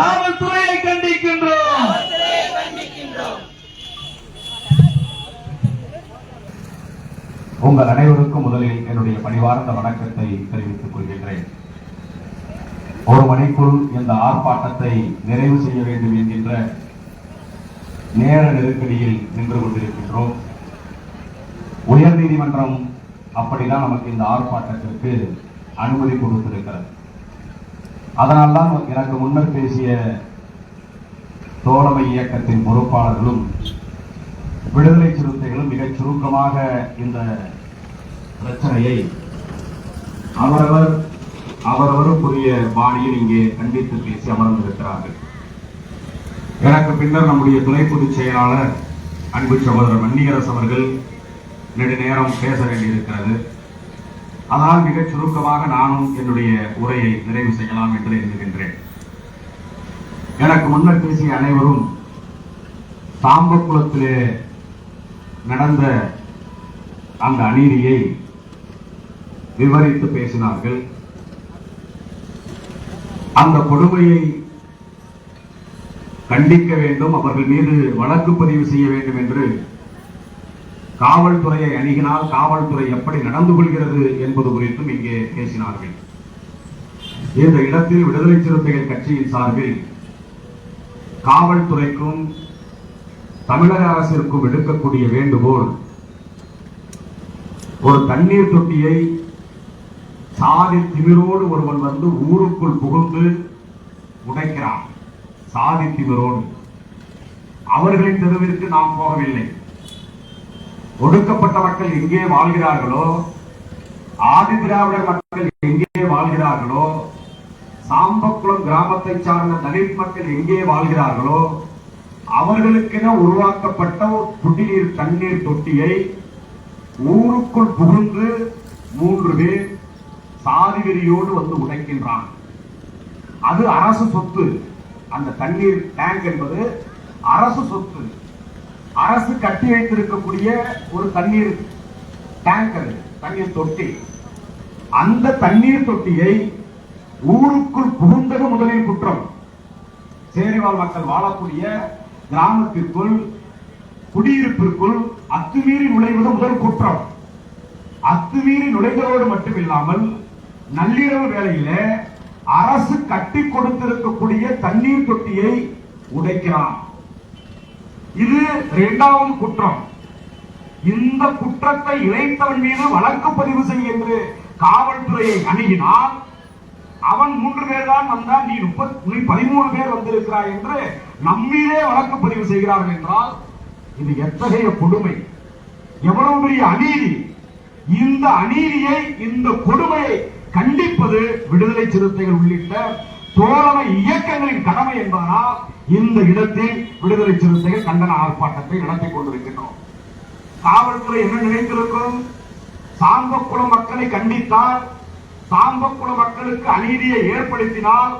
காவல்துறையை கண்டிக்கின்றோம். உங்கள் அனைவருக்கும் முதலில் என்னுடைய பணிவார்ந்த வணக்கத்தை தெரிவித்துக் கொள்கின்றேன். ஒரு மணிக்குள் இந்த ஆர்ப்பாட்டத்தை நிறைவு செய்ய வேண்டும் என்கின்ற நேர நெருக்கடியில் நின்று கொண்டிருக்கின்றோம். உயர்நீதிமன்றம் அப்படிதான் நமக்கு இந்த ஆர்ப்பாட்டத்திற்கு அனுமதி கொடுத்திருக்கிறது. அதனால்தான் எனக்கு முன்னர் பேசிய தோழமை இயக்கத்தின் பொறுப்பாளர்களும் விடுதலை சிறுத்தைகளும் மிகச் சுருக்கமாக இந்த பிரச்சனையை அவரவர் அவரவருக்குரிய பாணியில் இங்கே கண்டித்து பேசி அமர்ந்திருக்கிறார்கள். எனக்கு பின்னர் நம்முடைய துணை பொதுச் செயலாளர் அன்பு சகோதரர் வன்னிகரசு அவர்கள் நெடுநேரம் பேச வேண்டியிருக்கிறது. அதனால் மிகச் சுருக்கமாக நானும் என்னுடைய உரையை நிறைவு செய்யலாம் என்று எண்ணுகின்றேன் எனக்கு முன்னர் பேசிய அனைவரும் சாம்பக்குளத்திலே நடந்த அந்த அநீதியை விவரித்து பேசினார்கள். அந்த கொடுமையை கண்டிக்க வேண்டும் அவர்கள் மீது வழக்கு பதிவு செய்ய வேண்டும் என்று காவல்துறையை அணுகினால் காவல்துறை எப்படி நடந்து கொள்கிறது என்பது குறித்தும் இங்கே பேசினார்கள். இந்த இடத்தில் விடுதலை சிறுத்தைகள் கட்சியின் சார்பில் காவல்துறைக்கும் தமிழக அரசிற்கும் விடுக்கக்கூடிய வேண்டுகோள் ஒரு தண்ணீர் தொட்டியை சாதி திமிரோடு ஒருவன் வந்து ஊருக்குள் புகுந்து உடைக்கிறான். சாதி திமிரோடு. அவர்களின் தெருவிற்கு நாம் போகவில்லை. ஒடுக்கப்பட்ட மக்கள் எங்கே வாழ்கிறார்களோ ஆதி திராவிடர் மக்கள் எங்கே வாழ்கிறார்களோ சாம்பக்குளம் கிராமத்தை சார்ந்த தலித் மக்கள் எங்கே வாழ்கிறார்களோ அவர்களுக்கென உருவாக்கப்பட்ட ஒரு குடிநீர் தண்ணீர் தொட்டியை ஊருக்குள் புகுந்து மூன்று பேர் சாதி வெறியோடு வந்து உடைக்கின்றான். அது அரசு சொத்து. அந்த தண்ணீர் டேங்க் என்பது அரசு சொத்து. அரசு கட்டி வைத்திருக்கக்கூடிய ஒரு தண்ணீர் டேங்கர் தண்ணீர் தொட்டி. அந்த தண்ணீர் தொட்டியை ஊருக்குள் புகுந்தது முதலில் குற்றம். சேரிவாழ் மக்கள் வாழக்கூடிய கிராமத்திற்குள் குடியிருப்பிற்குள் அத்துமீறி நுழைவது முதல் குற்றம். அத்துமீறி நுழைந்ததோடு மட்டுமில்லாமல் நள்ளிரவு வேளையில அரசு கட்டி கொடுத்திருக்கக்கூடிய தண்ணீர் தொட்டியை உடைக்கிறான். இது இரண்டாவது குற்றம். இந்த குற்றத்தை இழைத்தவன் மீது வழக்கு பதிவு செய்ய என்று காவல்துறையை அணுகினால் அவன் மூன்று பேர் தான் வந்தான் நீ முப்பத்தி நீ பதிமூணு பேர் வந்திருக்கிறாய் என்று நம்மீதே வழக்கு பதிவு செய்கிறார்கள் என்றால் இது எத்தகைய கொடுமை? எவ்வளவு பெரிய அநீதி? இந்த அநீதியை இந்த கொடுமையை கண்டிப்பது விடுதலை சிறுத்தைகள் உள்ளிட்ட தோழமை இயக்கங்களின் கடமை என்பதனால் இந்த இடத்தில் விடுதலை சிறுத்தைகள் கண்டன ஆர்ப்பாட்டத்தை நடத்தி கொண்டிருக்கின்றோம். காவல்துறை என்ன நினைத்திருக்கும்? சாம்பக்குளம் மக்களை கண்டித்தால் சாம்பக்குள மக்களுக்கு அநீதியை ஏற்படுத்தினால்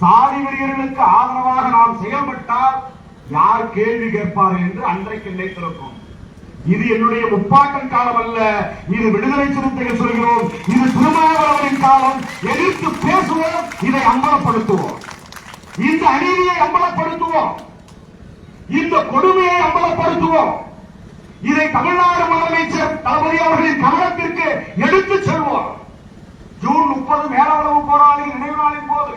சாதி வெறியர்களுக்கு ஆதரவாக நாம் செயல்பட்டால் யார் கேள்வி கேட்பார் என்று அன்றைக்கு நினைத்திருக்கும். இது என்னுடைய முப்பாட்டன் காலம் அல்ல. இது விடுதலை சிறுத்தைகள் சொல்கிறோம். இது திருமாவளவனின் காலம். எதிர்த்து பேசுவோம். இதை அம்பலப்படுத்துவோம். இந்த அநீதியை அம்பலப்படுத்துவோம். இந்த கொடுமையை அம்பலப்படுத்துவோம். இதை தமிழ்நாடு முதலமைச்சர் தளபதி அவர்களின் கவனத்திற்கு எடுத்துச் செல்வோம். ஜூன் முப்பது மேலவளவு போராளி நினைவு நாளின் போது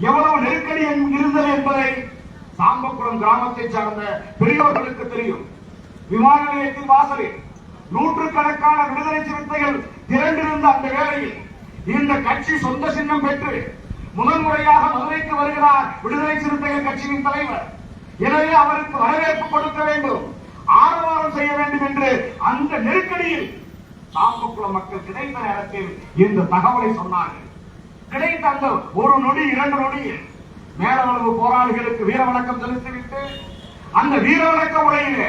எவ்வளவு நெருக்கடி இருந்தது என்பதை சாம்பக்குளம் கிராமத்தை சார்ந்த பெரியவர்களுக்கு தெரியும். விமான நிலையத்தின் வாசலில் நூற்றுக்கணக்கான விடுதலை சிறுத்தைகள் திரண்டிருந்த அந்த வேளையில் இந்த கட்சி சொந்த சின்னம் பெற்று முதல் முறையாக மதுரைக்கு வருகிறார் விடுதலை சிறுத்தைகள் கட்சியின் தலைவர். எனவே அவருக்கு வரவேற்பு கொடுக்க வேண்டும். ஆரவாரம் செய்ய வேண்டும் என்று அந்த நெருக்கடியில் சாம்பக்குளம் மக்கள் கிடைத்த நேரத்தில் இந்த தகவலை சொன்னார்கள். கிடைத்த அந்த ஒரு நொடி இரண்டு நொடியில் மேலவளவு போராளிகளுக்கு வீர வணக்கம் செலுத்திவிட்டு அந்த வீர வணக்க உரையிலே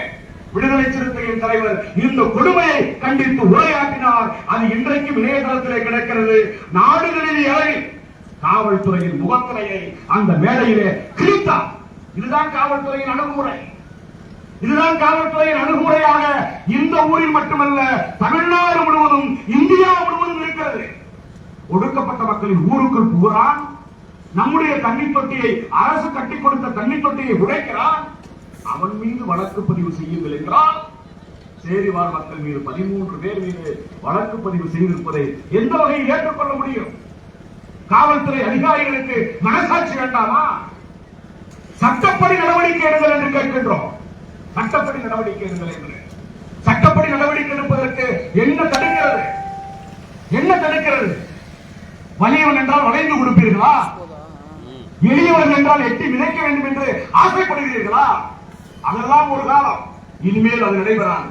விடுதலை சிறுத்தையின் தலைவர் இந்த கொடுமையை கண்டித்து உரையாற்றினார். அது இன்றைக்கும் இணையதளத்திலே கிடக்கிறது. நாடுகளில் அளவில் காவல்துறையின் முகத்திரையை அந்த மேடையிலே கிழித்தார். இதுதான் காவல்துறையின் அணுகுமுறை. இதுதான் காவல்துறையின் அணுகுமுறையாக இந்த ஊரில் மட்டுமல்ல தமிழ்நாடு முழுவதும் இந்தியா முழுவதும் இருக்கிறது. ஒடுக்கப்பட்ட மக்களின் ஊருக்குள் புகுறான். நம்முடைய தண்ணீர் தொட்டியை அரசு கட்டி கொடுத்த தண்ணி தொட்டியை உடைக்கிறான். அவன் மீது வழக்கு பதிவு செய்யுங்கள் என்றால் சேரிவார் மக்கள் மீது பதிமூன்று பேர் மீது வழக்கு பதிவு செய்திருப்பதை எந்த வகையில் ஏற்றுக்கொள்ள முடியும்? காவல்துறை அதிகாரிகளுக்கு மனசாட்சி வேண்டாமா? சட்டப்படி நடவடிக்கை எடுங்கள் என்று கேட்கின்றோம். சட்டப்படி நடவடிக்கை எடுங்கள் என்று. சட்டப்படி நடவடிக்கை எடுப்பதற்கு என்ன தடுக்கிறது? என்ன தடுக்கிறது? வலியவன் என்றால் வளைந்து கொடுப்பீர்களா? எளியவன் என்றால் எட்டி விதைக்க வேண்டும் என்று ஆசைப்படுகிறீர்களா? அதெல்லாம் ஒரு காலம். இனிமேல் அது நடைபெறாது.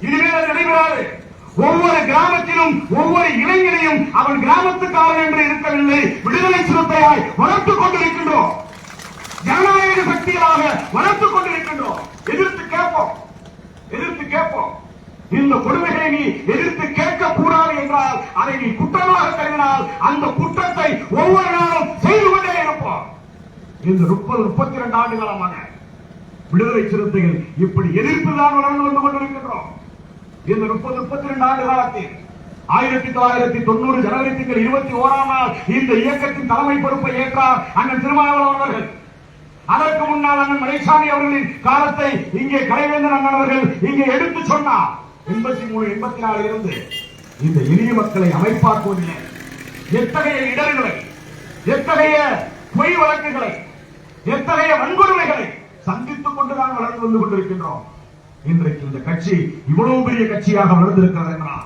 இனிமேல் அது நடைபெறாது. ஒவ்வொரு கிராமத்திலும் ஒவ்வொரு இளைஞனையும் அவன் கிராமத்துக்காரன் என்று இருக்கவில்லை. விடுதலை சிறுத்தையாய் வளர்த்துக் கொண்டிருக்கின்றோம். ஜனநாயக சக்திகளாக வளர்த்துக் கொண்டிருக்கின்றோம். எதிர்த்து கேட்போம். எதிர்த்து கேட்போம். இந்த கொடுமைகளை நீ எதிர்த்து கேட்க கூடாது என்றால் அதை நீ குற்றமாக கருதினால் அந்த குற்றத்தை ஒவ்வொரு நாளும் செய்து கொண்டே இருப்போம். இந்த முப்பது முப்பத்தி இரண்டு ஆண்டு காலமாக விடுதலை சிறுத்தைகள் இப்படி எதிர்ப்பு தான் வளர்ந்து வந்து கொண்டிருக்கின்றோம். இந்த முப்பது முப்பத்தி ரெண்டு ஆண்டு காலத்தில் ஆயிரத்தி தொள்ளாயிரத்தி தொண்ணூறு ஜனவரி திங்கள் இருபத்தி ஓராம் நாள் இந்த இயக்கத்தின் தலைமை பொறுப்பை ஏற்றார் அண்ணன் திருமாவளவன் அவர்கள். அதற்கு முன்னால் அண்ணன் மலைசாமி அவர்களின் காலத்தை இங்கே கலைவேந்தன் அண்ணன் அவர்கள் இங்கே எடுத்து சொன்னார். எண்பத்தி மூணு எண்பத்தி நாலு இருந்து இந்த எளிய மக்களை அமைப்பாக்குவதில்லை எத்தகைய இடர்களை எத்தகைய பொய் வழக்குகளை எத்தகைய வன்கொடுமைகளை சந்தித்துக் கொண்டுதான் வளர்ந்து வந்து கொண்டிருக்கின்றோம். இன்றைக்கு இந்த கட்சி இவ்வளவு பெரிய கட்சியாக வளர்ந்திருக்கிறது என்றால்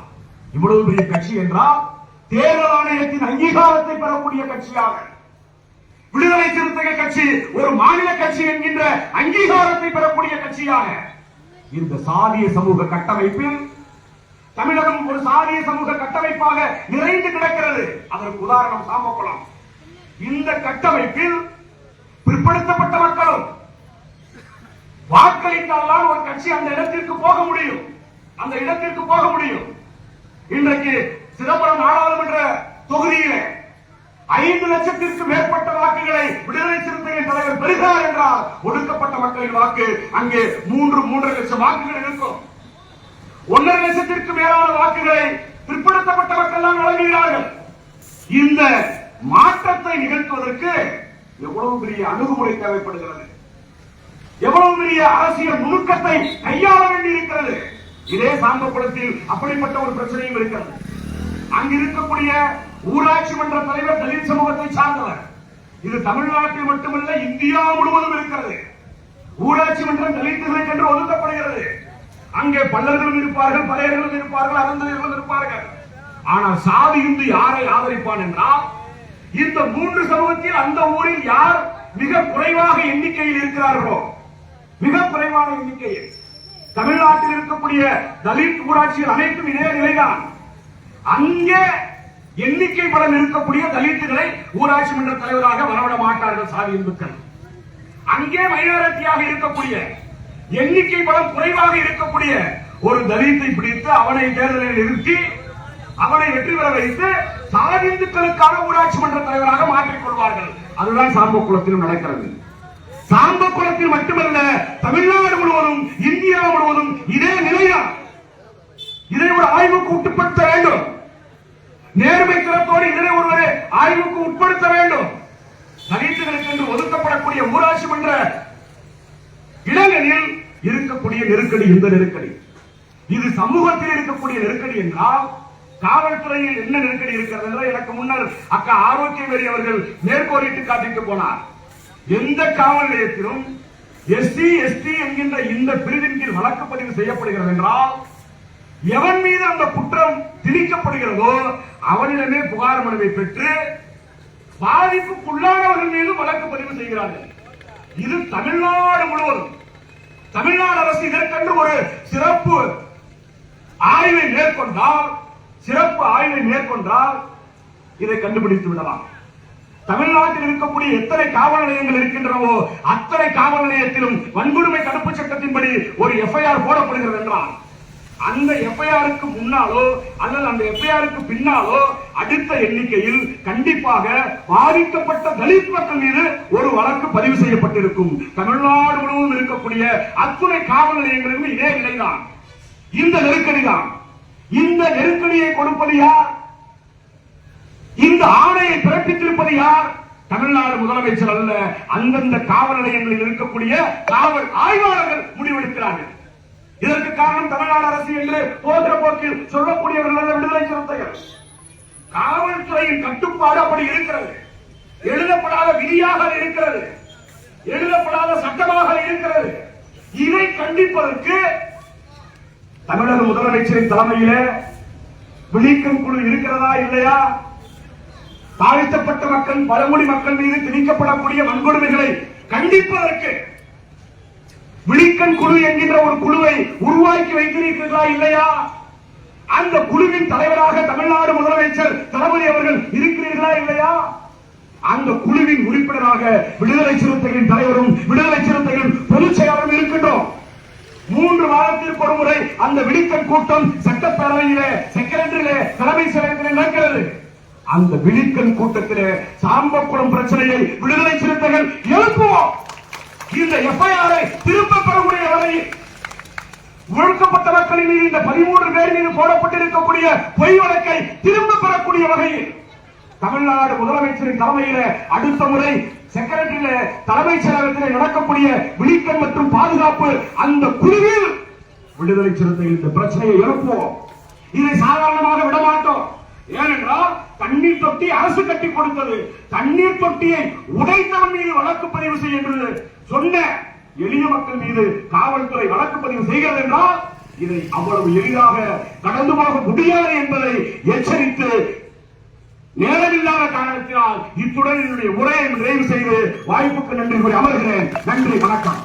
இவ்வளவு பெரிய கட்சி என்றால் தேர்தல் ஆணையத்தின் அங்கீகாரத்தை பெறக்கூடிய கட்சியாக விடுதலை சிறுத்தைகள் கட்சி ஒரு மாநில கட்சி என்கின்ற அங்கீகாரத்தை பெறக்கூடிய கட்சியாக இந்த சாதிய சமூக கட்டமைப்பில் தமிழகம் ஒரு சாதிய சமூக கட்டமைப்பாக நிறைந்து கிடக்கிறது. அதற்கு உதாரணம் சாமக்குளம். இந்த கட்டமைப்பில் பிற்படுத்தப்பட்ட மக்களும் வாக்களித்தால்தான் ஒரு கட்சி அந்த இடத்திற்கு போக முடியும். அந்த இடத்திற்கு போக முடியும். இன்றைக்கு சிதம்பரம் நாடாளுமன்ற தொகுதியிலே ஐந்து லட்சத்திற்கு மேற்பட்ட வாக்குகளை விடுதலை சிறுத்தைகள் தலைவர் பெறுகிறார் என்றால் ஒடுக்கப்பட்ட மக்களின் வாக்கு அங்கே மூன்று மூன்றரை லட்சம் வாக்குகள் இருக்கும். ஒன்றரை லட்சத்திற்கு மேலான வாக்குகளை பிற்படுத்தப்பட்ட மக்கள் தான் வழங்குகிறார்கள். இந்த மாற்றத்தை நிகழ்த்துவதற்கு எவ்வளவு பெரிய அணுகுமுறை தேவைப்படுகிறது? எவ்வளவு பெரிய அரசியல் நுணுக்கத்தை கையாள வேண்டியிருக்கிறது? இதே சாம்பக்குளத்தில் அப்படிப்பட்ட ஒரு பிரச்சனையும் இருக்கிறது. அங்கு இருக்கக்கூடிய ஊராட்சி மன்ற தலைவர் தலித் சமூகத்தை சார்ந்தவர். இது தமிழ்நாட்டில் மட்டுமல்ல இந்தியா முழுவதும் இருக்கிறது. ஊராட்சி மன்றம் தலித்துகளுக்கு என்று ஒதுக்கப்படுகிறது. அங்கே பல்லர்களும் இருப்பார்கள் பறையர்களும் இருப்பார்கள் அறந்தவர்களும் இருப்பார்கள். ஆனால் சாதி இந்து யாரை ஆதரிப்பான் என்றால் இந்த மூன்று சமூகத்தில் அந்த ஊரில் யார் மிக குறைவாக எண்ணிக்கையில் இருக்கிறார்களோ மிக குறைவான எண்ணிக்கையில் தமிழ்நாட்டில் இருக்கக்கூடிய தலித் ஊராட்சிகள் அனைத்தும் இதே நிலைதான். அங்கே எண்ணிக்கை பலம் இருக்கக்கூடிய தலித்துகளை ஊராட்சி மன்ற தலைவராக வரவிட மாட்டார்கள் சாதி இந்துக்கள். அங்கே மைனாரிட்டியாக இருக்கக்கூடிய எண்ணிக்கை பலம் குறைவாக இருக்கக்கூடிய ஒரு தலித்தை பிடித்து அவனை தேர்தலில் நிறுத்தி அவனை வெற்றி பெற வைத்து சாதி இந்துக்களுக்கான ஊராட்சி மன்ற தலைவராக மாற்றிக் கொள்வார்கள். அதுதான் சாம்பக்குளத்திலும் நடக்கிறது. சாம்பக்குளத்தில் மட்டுமல்ல தமிழ்நாடு முழுவதும் இந்தியா முழுவதும் இதே நிலைதான். இதை ஒரு ஆய்வுக்கு உட்படுத்த வேண்டும். நேர்மை திறத்தோடு இதனை ஒருவரை ஆய்வுக்கு உட்படுத்த வேண்டும். தலித்துகளுக்கு என்று ஒதுக்கப்படக்கூடிய ஊராட்சி மன்ற இடங்களில் இருக்கக்கூடிய நெருக்கடி இந்த நெருக்கடி. இது சமூகத்தில் இருக்கக்கூடிய நெருக்கடி என்றால் காவல்துறையில் என்ன நெருக்கடி இருக்கிறது எனக்கு முன்னர் அக்கா ஆரோக்கியவேரி அவர்கள் மேற்கோரிட்டு காட்டிட்டு போனார். எந்த காவல் நிலையத்திலும் எஸ்டி எஸ்டி என்கின்ற இந்த பிரிவின் கீழ் வழக்கு பதிவு செய்யப்படுகிறது என்றால் எவன் மீது அந்த குற்றம் திணிக்கப்படுகிறதோ அவனிடமே புகார் மனுவை பெற்று பாதிப்புக்குள்ளானவர்கள் மீது வழக்கு பதிவு செய்கிறார்கள். இது தமிழ்நாடு முழுவதும். தமிழ்நாடு அரசு இதற்கென்று ஒரு சிறப்பு ஆய்வை மேற்கொண்டால் சிறப்பு ஆய்வை மேற்கொண்டால் இதை கண்டுபிடித்து விடலாம். தமிழ்நாட்டில் இருக்கக்கூடிய எத்தனை காவல் நிலையங்கள் இருக்கின்றனவோ அத்தனை காவல் நிலையத்திலும் வன்கொடுமை தடுப்பு சட்டத்தின்படி ஒரு எஃப்ஐஆர் போடப்படுகிறது என்றார் அந்த எஃப்ஐஆருக்கு முன்னாலோ அல்லது அந்த எஃப்ஐஆருக்கு பின்னாலோ அடுத்த எண்ணிக்கையில் கண்டிப்பாக பாதிக்கப்பட்ட தலித் மக்கள் மீது ஒரு வழக்கு பதிவு செய்யப்பட்டிருக்கும். தமிழ்நாடு முழுவதும் இருக்கக்கூடிய அத்துணை காவல் நிலையங்களிலும் இதே நிலைதான். இந்த நெருக்கடி தான். இந்த நெருக்கடியை கொடுப்பது யார்? இந்த முடிவெடுப்பது யார்? தமிழ்நாடு முதலமைச்சர் அல்ல அந்தந்த காவல் நிலையங்களில் இருக்கக்கூடிய காவல் ஆய்வாளர்கள் முடிவெடுக்கிறார்கள். இதற்கு காரணம் தமிழ்நாடு அரசு என்று போகிற போக்கில் சொல்லக்கூடியவர்கள் அல்ல விடுதலை சிறுத்தைகள். காவல்துறையின் கட்டுப்பாடு அப்படி இருக்கிறது. எழுதப்படாத விதியாக இருக்கிறது. எழுதப்படாத சட்டமாக இருக்கிறது. இதை கண்டிப்பதற்கு தமிழக முதலமைச்சரின் தலைமையிலே விழிக்கும் குழு இருக்கிறதா இல்லையா? தாழ்த்தப்பட்ட மக்கள் பழங்குடி மக்கள் மீது திணிக்கப்படக்கூடிய வன்கொடுமைகளை கண்டிப்பதற்கு விழிக்கன் குழு என்கின்ற ஒரு குழுவை உருவாக்கி வைத்திருக்கிறீர்களா இல்லையா? அந்த குழுவின் தலைவராக தமிழ்நாடு முதலமைச்சர் தளபதி அவர்கள் இருக்கிறீர்களா இல்லையா? அந்த குழுவின் உறுப்பினராக விடுதலை சிறுத்தைகளின் தலைவரும் விடுதலை சிறுத்தைகளின் பொதுச் செயலாளரும் இருக்கின்றோம். மூன்று வாரத்திற்கு ஒரு முறை அந்த விழிக்கண் கூட்டம் சட்டப்பேரவையிலே செக்ரட்டரியிலே தலைமை செயலகத்திலே நடக்கிறது. அந்த விழுக்கன் கூட்டத்திலே சாம்பக்குளம் பிரச்சனையை விடுதலை சிறுத்தைகள் எழுப்புவோம். இந்த எஃப்ஐஆரை திரும்ப பெறக்கூடிய வகையில் ஒழுக்கப்பட்ட மக்களின் மீது இந்த பதிமூன்று பேர் மீது போடப்பட்டிருக்கக்கூடிய பொய் வழக்கை திரும்ப பெறக்கூடிய வகையில் தமிழ்நாடு முதலமைச்சரின் தலைமையில அடுத்த முறை செக்ரட்டரியில தலைமைச் செயலகத்தில் நடக்கக்கூடிய விழிக்கன் மற்றும் பாதுகாப்பு அந்த குழுவில் விடுதலை சிறுத்தைகள் இந்த பிரச்சனையை எழுப்புவோம். இதை சாதாரணமாக விடமாட்டோம். ஏனென்றால் தண்ணீர் தொட்டி அரசு கட்டி கொடுத்தது. தண்ணீர் தொட்டியை உடைத்தவன் மீது வழக்கு பதிவு செய்ய என்று சொன்ன எளிய மக்கள் மீது காவல்துறை வழக்கு பதிவு செய்கிறது என்றால் இதை அவ்வளவு எளிதாக கடந்து போக முடியாது என்பதை எச்சரித்து நேரமில்லாத காரணத்தினால் இத்துடன் என்னுடைய உரையை நிறைவு செய்து வாய்ப்புக்கு நன்றி கூறி அமர்கிறேன். நன்றி வணக்கம்.